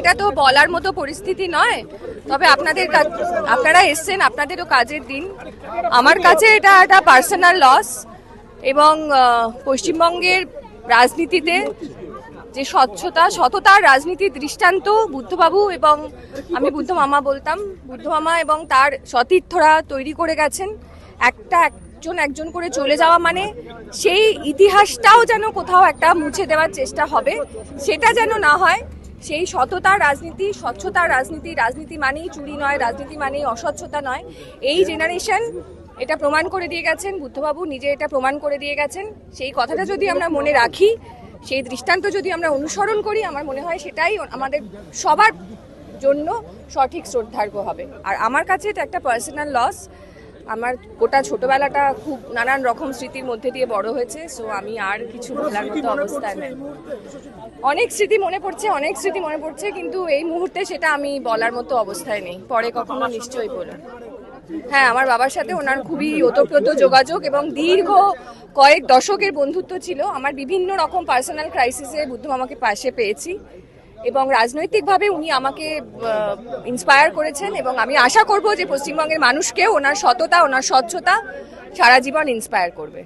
এটা তো বলার মতো পরিস্থিতি নয়। তবে আপনাদের আপনারা এসছেন, আপনাদেরও কাজের দিন। আমার কাছে এটা একটা পার্সোনাল লস এবং পশ্চিমবঙ্গের রাজনীতিতে যে স্বচ্ছতা, সততার রাজনীতির দৃষ্টান্ত বুদ্ধবাবু এবং আমি বুদ্ধ মামা বলতাম, বুদ্ধ মামা এবং তার সতীর্থরা তৈরি করে গেছেন। একটা একজন একজন করে চলে যাওয়া মানে সেই ইতিহাসটাও যেন কোথাও একটা মুছে দেওয়ার চেষ্টা হবে, সেটা যেন না হয়। সেই সততার রাজনীতি, স্বচ্ছতার রাজনীতি রাজনীতি মানেই চুরি নয়, রাজনীতি মানেই অস্বচ্ছতা নয়। এই জেনারেশন এটা প্রমাণ করে দিয়ে গেছেন, বুদ্ধবাবু নিজে এটা প্রমাণ করে দিয়ে গেছেন। সেই কথাটা যদি আমরা মনে রাখি, সেই দৃষ্টান্ত যদি আমরা অনুসরণ করি, আমার মনে হয় সেটাই আমাদের সবার জন্য সঠিক শ্রদ্ধার্ঘ হবে। আর আমার কাছে এটা একটা পার্সোনাল লস আমার গোটা ছোটবেলাটা খুব নানান রকম স্মৃতির মধ্যে দিয়ে বড় হয়েছে সো আমি আর কিছু বলার মতো অবস্থায় নেই। অনেক স্মৃতি মনে পড়ছে অনেক স্মৃতি মনে পড়ছে কিন্তু এই মুহূর্তে সেটা আমি বলার মতো অবস্থায় নেই। পরে কখনো নিশ্চয়ই বলব হ্যাঁ আমার বাবার সাথে ওনার খুবই ওতপ্রোত যোগাযোগ এবং দীর্ঘ কয়েক দশকের বন্ধুত্ব ছিল। আমার বিভিন্ন রকম পার্সোনাল ক্রাইসিসে বুদ্ধ মামাকে পাশে পেয়েছি। এবং রাজনৈতিকভাবে উনি আমাকে ইন্সপায়ার করেছেন এবং আমি আশা করব যে পশ্চিমবঙ্গের মানুষকে ওনার সততা, ওনার স্বচ্ছতা সারা জীবন ইন্সপায়ার করবে।